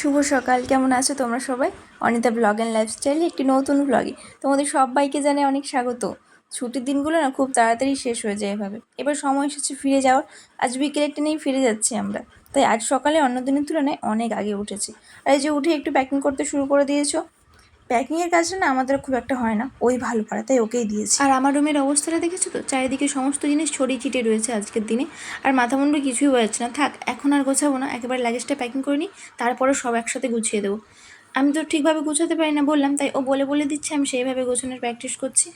শুভ সকাল। কেমন আছো তোমরা সবাই? অনিতা ব্লগ অ্যান্ড লাইফস্টাইলে একটি নতুন ব্লগে তোমাদের সবাইকে জানে অনেক স্বাগত। ছুটির দিনগুলো না খুব তাড়াতাড়ি শেষ হয়ে যায় এভাবে। এবার সময় এসেছে ফিরে যাওয়ার। আজ বিকেলের টেনেই ফিরে যাচ্ছি আমরা। তাই আজ সকালে অন্য দিনের তুলনায় অনেক আগে উঠেছি। আর এই যে উঠে একটু প্যাকিং করতে শুরু করে দিয়েছ। প্যাকিংয়ের কাজটা না আমাদের খুব একটা হয় না। ওই ভালো পারে তাই ওকেই দিয়েছি। আর আমার রুমের অবস্থাটা দেখেছ তো? চারিদিকে সমস্ত জিনিস ছড়িয়ে ছিটিয়ে রয়েছে আজকের দিনে। আর মাথা মুন্ডু কিছুই বোঝাচ্ছে না। থাক এখন আর গোছাবো না। একেবারে লাগেজটা প্যাকিং করে নিই তারপরে সব একসাথে গুছিয়ে দেবো। আমি তো ঠিকভাবে গুছাতে পারি না বললাম তাই ও বলে বলে দিচ্ছে আমি সেইভাবে গোছানোর প্র্যাকটিস করছি।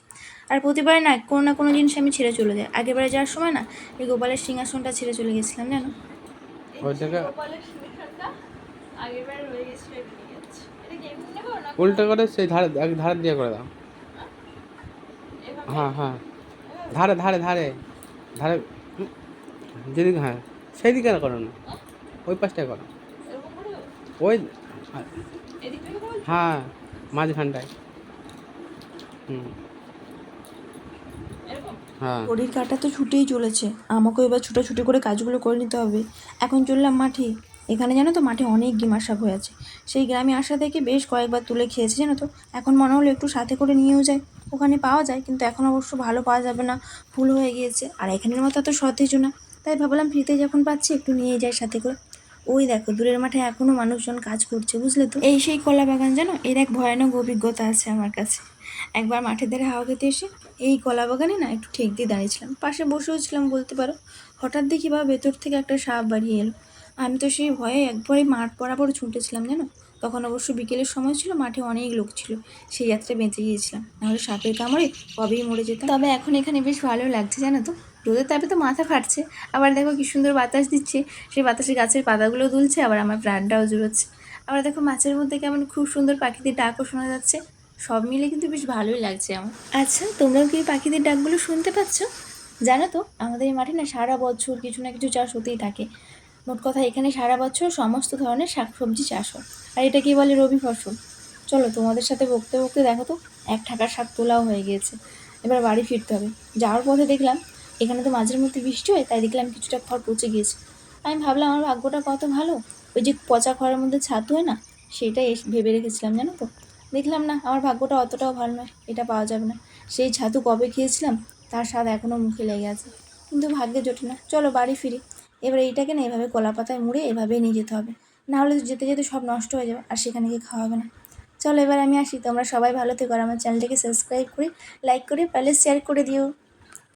আর প্রতিবার না কোনো না কোনো জিনিস আমি ছেড়ে চলে যাই। আগেবারে যাওয়ার সময় না এই গোপালের সিংহাসনটা ছেড়ে চলে গেছিলাম জানো? রয়ে গেছিল এটা কি এমনি নেব না উল্টো করে সেই ধারে এক ধারে দিয়ে করে দাও। হ্যাঁ হ্যাঁ। ধারে ধারে ধারে। ধারে যেদিকে হ্যাঁ। সেই দিকে আর করো না। ওই পাশটায় করো। ওই এদিক থেকে বল। হ্যাঁ মাঝখানটায়। হুম। হ্যাঁ। ঘড়ির কাঁটা তো ছুটেই চলেছে। আমাকেও এবার ছুটাছুটি করে কাজগুলো করে নিতে হবে। এখন চললাম মাঠে। এখানে জানো তো মাঠে অনেক গিমার শাক হয়ে আছে। সেই গ্রামে আসা থেকে বেশ কয়েকবার তুলে খেয়েছি, জানো তো। এখন মনে হলো একটু সাথে করে নিয়েও যায়। ওখানে পাওয়া যায়, কিন্তু এখন অবশ্য ভালো পাওয়া যাবে না। ফুল হয়ে গিয়েছে। আর এখানের মতো এত সতেজও না। তাই ভাবলাম ফ্রিতে যখন পাচ্ছি একটু নিয়ে যাই সাথে করে। ওই দেখো, দূরের মাঠে এখনও মানুষজন কাজ করছে, বুঝলে তো? এই সেই কলা বাগান জানো, এর এক ভয়ানক অভিজ্ঞতা আছে আমার কাছে। একবার মাঠের ধারে হাওয়া খেতে এসে এই কলা বাগানে না একটু ঠেক দিয়ে দাঁড়িয়েছিলাম। পাশে বসেও ছিলাম বলতে পারো। হঠাৎ দেখি বা ভেতর থেকে একটা সাপ বাড়িয়ে এলো। আমি তো সেই ভয়ে একবারে মাঠ বরাবর ছুটেছিলাম জানো? তখন অবশ্য বিকেলের সময় ছিল মাঠে অনেক লোক ছিল। সেই যাত্রা বেঁচে গিয়েছিলাম। নাহলে সাপের কামড়ে কবেই মরে যেতাম। তবে এখন এখানে বেশ ভালো লাগছে জানো তো? রোদের তাপে তো মাথা ফাটছে। আবার দেখো কি সুন্দর বাতাস দিচ্ছে। সেই বাতাসে গাছের পাতাগুলো দুলছে আবার আমার প্রাণটাও জুড়োচ্ছে। আবার দেখো মাছের মধ্যে কেমন খুব সুন্দর পাখিদের ডাকও শোনা যাচ্ছে। সব মিলে কিন্তু বেশ ভালোই লাগছে আমার। আচ্ছা তোমরাও কি পাখিদের ডাকগুলো শুনতে পাচ্ছ? জানো তো আমাদের এই মাঠে না সারা বছর কিছু না কিছু চাষ হতেই থাকে। মোট কথা এখানে সারা বছর সমস্ত ধরনের শাকসবজি চাষ হয়। আর এটা কি বলে? রবি ফসল। চলো তোমাদের সাথে বকতে বকতে দেখো তো, এক টাকার শাক তোলাও হয়ে গিয়েছে। এবার বাড়ি ফিরতে হবে। যাওয়ার পথে দেখলাম, এখানে তো মাঝের মধ্যে বৃষ্টি হয়, তাই দেখলাম কিছুটা খড় পচে গিয়েছে। আমি ভাবলাম, আমার ভাগ্যটা কত ভালো? ওই যে পচা খড়ের মধ্যে ছাতু হয় না সেটাই ভেবে রেখেছিলাম, জানো তো। দেখলাম না, আমার ভাগ্যটা অতটাও ভালো নয়, এটা পাওয়া যাবে না। সেই ছাতু কবে খেয়েছিলাম, তার স্বাদ এখনও মুখে লেগে আছে। কিন্তু ভাগ্যে জোটে না। চলো বাড়ি ফিরি। এবার এইটাকে না এভাবে কলা পাতায় মুড়ে এভাবে নিয়ে যেতে হবে। নাহলে যেতে যেতে সব নষ্ট হয়ে যাবে, আর সেখানে গিয়ে খাওয়া হবে না। চলো এবার আমি আসি, তোমরা সবাই ভালো থেকো আর আমার চ্যানেলটাকে সাবস্ক্রাইব করে লাইক করে, প্যালেস শেয়ার করে দিও।